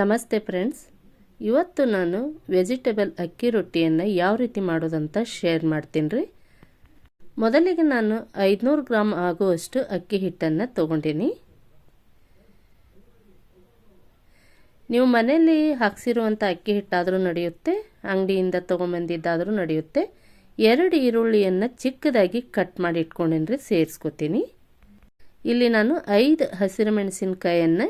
ನಮಸ್ತೆ ಫ್ರೆಂಡ್ಸ್. ಇವತ್ತು ನಾನು ವೆಜಿಟೇಬಲ್ ಅಕ್ಕಿ ರೊಟ್ಟಿಯನ್ನು ಯಾವ ರೀತಿ ಮಾಡೋದಂತ ಶೇರ್ ಮಾಡ್ತೀನಿ. ರೀ ಮೊದಲಿಗೆ ನಾನು ಐದುನೂರು ಗ್ರಾಮ್ ಆಗುವಷ್ಟು ಅಕ್ಕಿ ಹಿಟ್ಟನ್ನು ತೊಗೊಂಡೀನಿ. ನೀವು ಮನೆಯಲ್ಲಿ ಹಾಕ್ಸಿರುವಂಥ ಅಕ್ಕಿ ಹಿಟ್ಟಾದರೂ ನಡೆಯುತ್ತೆ, ಅಂಗಡಿಯಿಂದ ತೊಗೊಂಬಂದಿದ್ದಾದರೂ ನಡೆಯುತ್ತೆ. ಎರಡು ಈರುಳ್ಳಿಯನ್ನು ಚಿಕ್ಕದಾಗಿ ಕಟ್ ಮಾಡಿ ಇಟ್ಕೊಂಡಿನ್ರಿ, ಸೇರಿಸ್ಕೊತೀನಿ. ಇಲ್ಲಿ ನಾನು ಐದು ಹಸಿರು ಮೆಣಸಿನ್ಕಾಯನ್ನು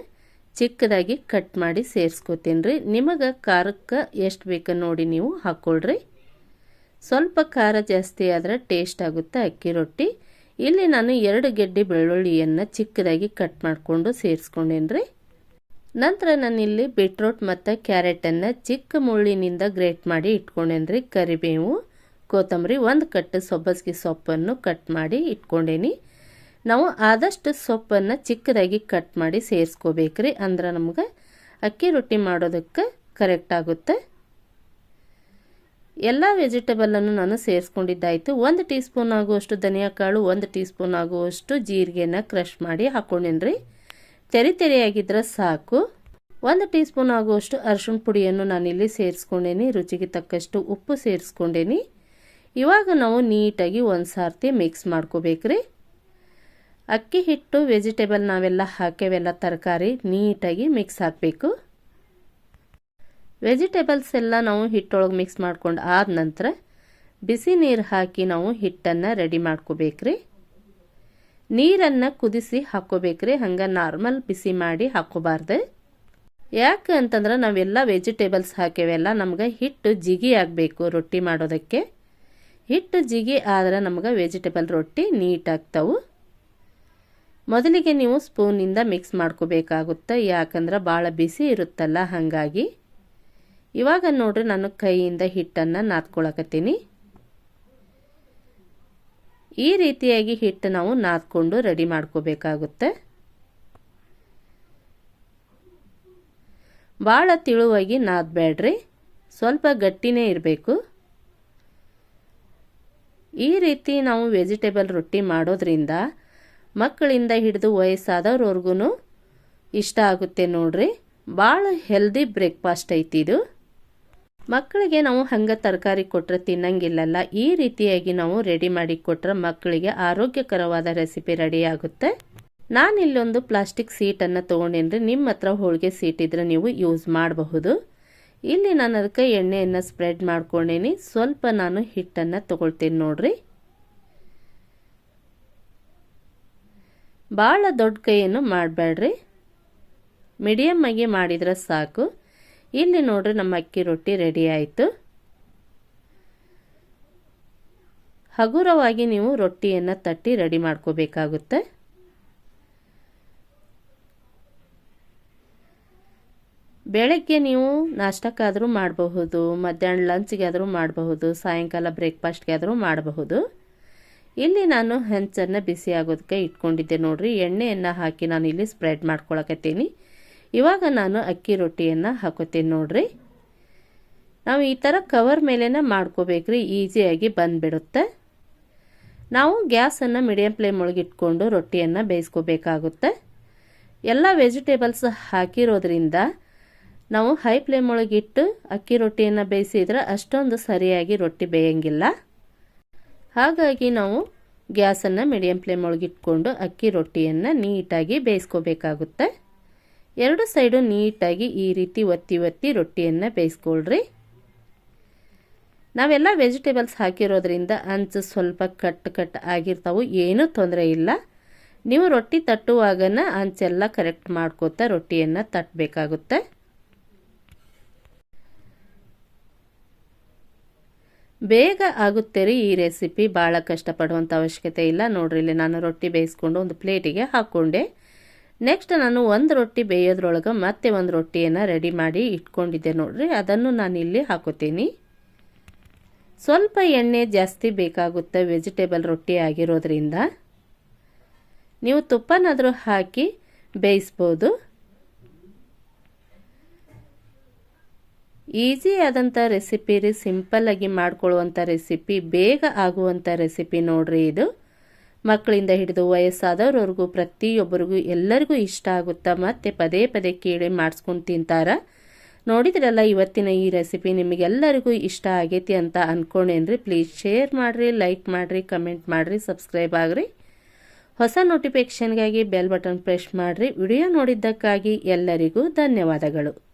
ಚಿಕ್ಕದಾಗಿ ಕಟ್ ಮಾಡಿ ಸೇರಿಸ್ಕೋತೀನಿ ರೀ. ನಿಮಗೆ ಖಾರಕ್ಕೆ ಎಷ್ಟು ಬೇಕು ನೋಡಿ ನೀವು ಹಾಕ್ಕೊಳ್ರಿ ಸ್ವಲ್ಪ ಖಾರ ಜಾಸ್ತಿ ಆದರೆ ಟೇಸ್ಟ್ ಆಗುತ್ತೆ ಅಕ್ಕಿ ರೊಟ್ಟಿ. ಇಲ್ಲಿ ನಾನು ಎರಡು ಗೆಡ್ಡೆ ಬೆಳ್ಳುಳ್ಳಿಯನ್ನು ಚಿಕ್ಕದಾಗಿ ಕಟ್ ಮಾಡಿಕೊಂಡು ಸೇರಿಸ್ಕೊಂಡೇನಿ ರೀ. ನಂತರ ನಾನಿಲ್ಲಿ ಬೀಟ್ರೋಟ್ ಮತ್ತು ಕ್ಯಾರೆಟನ್ನು ಚಿಕ್ಕ ಮುಳ್ಳಿನಿಂದ ಗ್ರೇಟ್ ಮಾಡಿ ಇಟ್ಕೊಂಡೇನಿ ರೀ. ಕರಿಬೇವು, ಕೊತ್ತಂಬರಿ ಒಂದು ಕಟ್ಟು ಸೊಬ್ಬಸ್ಗೆ ಸೊಪ್ಪನ್ನು ಕಟ್ ಮಾಡಿ ಇಟ್ಕೊಂಡೇನಿ. ನಾವು ಆದಷ್ಟು ಸೊಪ್ಪನ್ನು ಚಿಕ್ಕದಾಗಿ ಕಟ್ ಮಾಡಿ ಸೇರಿಸ್ಕೋಬೇಕ್ರಿ. ಅಂದ್ರೆ ನಮ್ಗೆ ಅಕ್ಕಿ ರೊಟ್ಟಿ ಮಾಡೋದಕ್ಕೆ ಕರೆಕ್ಟ್ ಆಗುತ್ತೆ. ಎಲ್ಲ ವೆಜಿಟೇಬಲನ್ನು ನಾನು ಸೇರಿಸ್ಕೊಂಡಿದ್ದಾಯಿತು. ಒಂದು ಟೀ ಸ್ಪೂನ್ ಆಗುವಷ್ಟು ಧನಿಯಾ ಕಾಳು ಒಂದು ಟೀ ಸ್ಪೂನ್ ಆಗುವಷ್ಟು ಜೀರಿಗೆನ ಕ್ರಷ್ ಮಾಡಿ ಹಾಕ್ಕೊಂಡೇನ್ರಿ ತೆರಿ ತೆರೆಯಾಗಿದ್ರೆ ಸಾಕು. ಒಂದು ಟೀ ಸ್ಪೂನ್ ಆಗುವಷ್ಟು ಅರಿಶಿಣ ಪುಡಿಯನ್ನು ನಾನಿಲ್ಲಿ ಸೇರಿಸ್ಕೊಂಡೇನಿ. ರುಚಿಗೆ ತಕ್ಕಷ್ಟು ಉಪ್ಪು ಸೇರಿಸ್ಕೊಂಡೇನಿ. ಇವಾಗ ನಾವು ನೀಟಾಗಿ ಒಂದು ಸಾರ್ತಿ ಮಿಕ್ಸ್ ಮಾಡ್ಕೋಬೇಕ್ರಿ. ಅಕ್ಕಿ ಹಿಟ್ಟು ವೆಜಿಟೇಬಲ್ ನಾವೆಲ್ಲ ಹಾಕೇವೆಲ್ಲ ತರಕಾರಿ ನೀಟಾಗಿ ಮಿಕ್ಸ್ ಹಾಕಬೇಕು. ವೆಜಿಟೇಬಲ್ಸ್ ಎಲ್ಲ ನಾವು ಹಿಟ್ಟೊಳಗೆ ಮಿಕ್ಸ್ ಮಾಡ್ಕೊಂಡು ಆದ ನಂತರ ಬಿಸಿ ನೀರು ಹಾಕಿ ನಾವು ಹಿಟ್ಟನ್ನು ರೆಡಿ ಮಾಡ್ಕೋಬೇಕ್ರಿ. ನೀರನ್ನು ಕುದಿಸಿ ಹಾಕ್ಕೋಬೇಕ್ರಿ, ಹಂಗೆ ನಾರ್ಮಲ್ ಬಿಸಿ ಮಾಡಿ ಹಾಕ್ಕೋಬಾರ್ದು. ಯಾಕೆ ಅಂತಂದ್ರೆ ನಾವೆಲ್ಲ ವೆಜಿಟೇಬಲ್ಸ್ ಹಾಕೇವೆಲ್ಲ ನಮ್ಗೆ ಹಿಟ್ಟು ಜಿಗಿ ಆಗಬೇಕು ರೊಟ್ಟಿ ಮಾಡೋದಕ್ಕೆ. ಹಿಟ್ಟು ಜಿಗಿ ಆದ್ರೆ ನಮ್ಗೆ ವೆಜಿಟೇಬಲ್ ರೊಟ್ಟಿ ನೀಟ್ ಆಗ್ತಾವೆ. ಮೊದಲಿಗೆ ನೀವು ಸ್ಪೂನಿಂದ ಮಿಕ್ಸ್ ಮಾಡ್ಕೋಬೇಕಾಗುತ್ತೆ. ಯಾಕಂದ್ರೆ ಭಾಳ ಬಿಸಿ ಇರುತ್ತಲ್ಲ, ಹಾಗಾಗಿ. ಇವಾಗ ನೋಡ್ರಿ, ನಾನು ಕೈಯಿಂದ ಹಿಟ್ಟನ್ನು ನಾದ್ಕೊಳಕತ್ತೀನಿ. ಈ ರೀತಿಯಾಗಿ ಹಿಟ್ಟು ನಾವು ನಾದ್ಕೊಂಡು ರೆಡಿ ಮಾಡ್ಕೋಬೇಕಾಗುತ್ತೆ. ಭಾಳ ತಿಳುವಾಗಿ ನಾದಬೇಡ್ರಿ. ಸ್ವಲ್ಪ ಗಟ್ಟಿನೇ ಇರಬೇಕು. ಈ ರೀತಿ ನಾವು ವೆಜಿಟೇಬಲ್ ರೊಟ್ಟಿ ಮಾಡೋದ್ರಿಂದ ಮಕ್ಕಳಿಂದ ಹಿಡಿದು ವಯಸ್ಸಾದವ್ರವ್ರಿಗೂ ಇಷ್ಟ ಆಗುತ್ತೆ ನೋಡ್ರಿ. ಭಾಳ ಹೆಲ್ದಿ ಬ್ರೇಕ್ಫಾಸ್ಟ್ ಐತಿ ಇದು. ಮಕ್ಕಳಿಗೆ ನಾವು ಹಂಗೆ ತರಕಾರಿ ಕೊಟ್ಟರೆ ತಿನ್ನಂಗಿಲ್ಲಲ್ಲ, ಈ ರೀತಿಯಾಗಿ ನಾವು ರೆಡಿ ಮಾಡಿ ಕೊಟ್ಟರೆ ಮಕ್ಕಳಿಗೆ ಆರೋಗ್ಯಕರವಾದ ರೆಸಿಪಿ ರೆಡಿ ಆಗುತ್ತೆ. ನಾನು ಇಲ್ಲೊಂದು ಪ್ಲಾಸ್ಟಿಕ್ ಸೀಟನ್ನು ತೊಗೊಂಡೇನ್ರಿ, ನಿಮ್ಮ ಹತ್ರ ಹೋಳಿಗೆ ಸೀಟ್ ಇದ್ರೆ ನೀವು ಯೂಸ್ ಮಾಡಬಹುದು. ಇಲ್ಲಿ ನಾನು ಅದಕ್ಕೆ ಎಣ್ಣೆಯನ್ನು ಸ್ಪ್ರೆಡ್ ಮಾಡ್ಕೊಂಡೇನಿ, ಸ್ವಲ್ಪ ನಾನು ಹಿಟ್ಟನ್ನು ತೊಗೊಳ್ತೀನಿ ನೋಡ್ರಿ. ಭಾಳ ದೊಡ್ಡ ಕೈಯನ್ನು ಮಾಡಬೇಡ್ರಿ ಮೀಡಿಯಮ್ ಆಗಿ ಮಾಡಿದರೆ ಸಾಕು. ಇಲ್ಲಿ ನೋಡ್ರಿ ನಮ್ಮ ಅಕ್ಕಿ ರೊಟ್ಟಿ ರೆಡಿ ಆಯಿತು. ಹಗುರವಾಗಿ ನೀವು ರೊಟ್ಟಿಯನ್ನು ತಟ್ಟಿ ರೆಡಿ ಮಾಡ್ಕೋಬೇಕಾಗುತ್ತೆ. ಬೆಳಗ್ಗೆ ನೀವು ನಾಷ್ಟಕ್ಕಾದರೂ ಮಾಡಬಹುದು, ಮಧ್ಯಾಹ್ನ ಲಂಚ್ಗೆ ಆದರೂ ಮಾಡಬಹುದು, ಸಾಯಂಕಾಲ ಬ್ರೇಕ್ಫಾಸ್ಟ್ಗೆ ಆದರೂ ಮಾಡಬಹುದು. ಇಲ್ಲಿ ನಾನು ಹೆಂಚನ್ನು ಬಿಸಿ ಆಗೋದಕ್ಕೆ ಇಟ್ಕೊಂಡಿದ್ದೆ ನೋಡ್ರಿ. ಎಣ್ಣೆಯನ್ನು ಹಾಕಿ ನಾನು ಇಲ್ಲಿ ಸ್ಪ್ರೆಡ್ ಮಾಡ್ಕೊಳಕತ್ತೀನಿ. ಇವಾಗ ನಾನು ಅಕ್ಕಿ ರೊಟ್ಟಿಯನ್ನು ಹಾಕೋತೀನಿ ನೋಡ್ರಿ. ನಾವು ಈ ಥರ ಕವರ್ ಮೇಲೇ ಮಾಡ್ಕೋಬೇಕ್ರಿ. ಈಸಿಯಾಗಿ ಬಂದುಬಿಡುತ್ತೆ. ನಾವು ಗ್ಯಾಸನ್ನು ಮೀಡಿಯಂ ಫ್ಲೇಮ್ ಒಳಗೆ ಇಟ್ಕೊಂಡು ರೊಟ್ಟಿಯನ್ನು ಬೇಯಿಸ್ಕೋಬೇಕಾಗುತ್ತೆ. ಎಲ್ಲ ವೆಜಿಟೇಬಲ್ಸ್ ಹಾಕಿರೋದ್ರಿಂದ ನಾವು ಹೈ ಫ್ಲೇಮ್ ಒಳಗಿಟ್ಟು ಅಕ್ಕಿ ರೊಟ್ಟಿಯನ್ನು ಬೇಯಿಸಿದ್ರೆ ಅಷ್ಟೊಂದು ಸರಿಯಾಗಿ ರೊಟ್ಟಿ ಬೇಯಂಗಿಲ್ಲ. ಹಾಗಾಗಿ ನಾವು ಗ್ಯಾಸನ್ನು ಮೀಡಿಯಂ ಫ್ಲೇಮ್ ಒಳಗೆ ಇಟ್ಕೊಂಡು ಅಕ್ಕಿ ರೊಟ್ಟಿಯನ್ನು ನೀಟಾಗಿ ಬೇಯಿಸ್ಕೋಬೇಕಾಗುತ್ತೆ. ಎರಡು ಸೈಡು ನೀಟಾಗಿ ಈ ರೀತಿ ಒತ್ತಿ ಒತ್ತಿ ರೊಟ್ಟಿಯನ್ನು ಬೇಯಿಸ್ಕೊಳ್ರಿ. ನಾವೆಲ್ಲ ವೆಜಿಟೇಬಲ್ಸ್ ಹಾಕಿರೋದ್ರಿಂದ ಅಂಚು ಸ್ವಲ್ಪ ಕಟ್ ಕಟ್ ಆಗಿರ್ತಾವೆ, ಏನೂ ತೊಂದರೆ ಇಲ್ಲ. ನೀವು ರೊಟ್ಟಿ ತಟ್ಟುವಾಗನ ಅಂಚೆಲ್ಲ ಕರೆಕ್ಟ್ ಮಾಡ್ಕೋತಾ ರೊಟ್ಟಿಯನ್ನು ತಟ್ಟಬೇಕಾಗುತ್ತೆ ಬೇಗ ಆಗುತ್ತೆ ರೀ ಈ ರೆಸಿಪಿ ಭಾಳ ಕಷ್ಟಪಡುವಂಥ ಅವಶ್ಯಕತೆ ಇಲ್ಲ. ನೋಡ್ರಿ, ಇಲ್ಲಿ ನಾನು ರೊಟ್ಟಿ ಬೇಯಿಸ್ಕೊಂಡು ಒಂದು ಪ್ಲೇಟಿಗೆ ಹಾಕ್ಕೊಂಡೆ ನೆಕ್ಸ್ಟ್ ನಾನು ಒಂದು ರೊಟ್ಟಿ ಬೇಯೋದ್ರೊಳಗೆ ಮತ್ತೆ ಒಂದು ರೊಟ್ಟಿಯನ್ನು ರೆಡಿ ಮಾಡಿ ಇಟ್ಕೊಂಡಿದ್ದೆ ನೋಡ್ರಿ. ಅದನ್ನು ನಾನು ಇಲ್ಲಿ ಹಾಕೋತೀನಿ. ಸ್ವಲ್ಪ ಎಣ್ಣೆ ಜಾಸ್ತಿ ಬೇಕಾಗುತ್ತೆ ವೆಜಿಟೇಬಲ್ ರೊಟ್ಟಿ ಆಗಿರೋದ್ರಿಂದ. ನೀವು ತುಪ್ಪನಾದರೂ ಹಾಕಿ ಬೇಯಿಸ್ಬೋದು. ಈಸಿ ಆದಂಥ ರೆಸಿಪಿ ರೀ ಸಿಂಪಲ್ಲಾಗಿ ಮಾಡ್ಕೊಳ್ಳುವಂಥ ರೆಸಿಪಿ, ಬೇಗ ಆಗುವಂಥ ರೆಸಿಪಿ ನೋಡ್ರಿ ಇದು. ಮಕ್ಕಳಿಂದ ಹಿಡಿದು ವಯಸ್ಸಾದವ್ರವ್ರಿಗೂ ಪ್ರತಿಯೊಬ್ಬರಿಗೂ ಎಲ್ಲರಿಗೂ ಇಷ್ಟ ಆಗುತ್ತಾ ಮತ್ತು ಪದೇ ಪದೇ ಕೇಳಿ ಮಾಡಿಸ್ಕೊಂಡು ತಿಂತಾರ. ನೋಡಿದ್ರಲ್ಲ ಇವತ್ತಿನ ಈ ರೆಸಿಪಿ ನಿಮಗೆಲ್ಲರಿಗೂ ಇಷ್ಟ ಆಗೈತಿ ಅಂತ ಅಂದ್ಕೊಂಡೇನ್ರಿ ಪ್ಲೀಸ್ ಶೇರ್ ಮಾಡಿರಿ, ಲೈಕ್ ಮಾಡಿರಿ, ಕಮೆಂಟ್ ಮಾಡಿರಿ, ಸಬ್ಸ್ಕ್ರೈಬ್ ಆಗ್ರಿ. ಹೊಸ ನೋಟಿಫಿಕೇಷನ್ಗಾಗಿ ಬೆಲ್ ಬಟನ್ ಪ್ರೆಸ್ ಮಾಡಿರಿ. ವಿಡಿಯೋ ನೋಡಿದ್ದಕ್ಕಾಗಿ ಎಲ್ಲರಿಗೂ ಧನ್ಯವಾದಗಳು.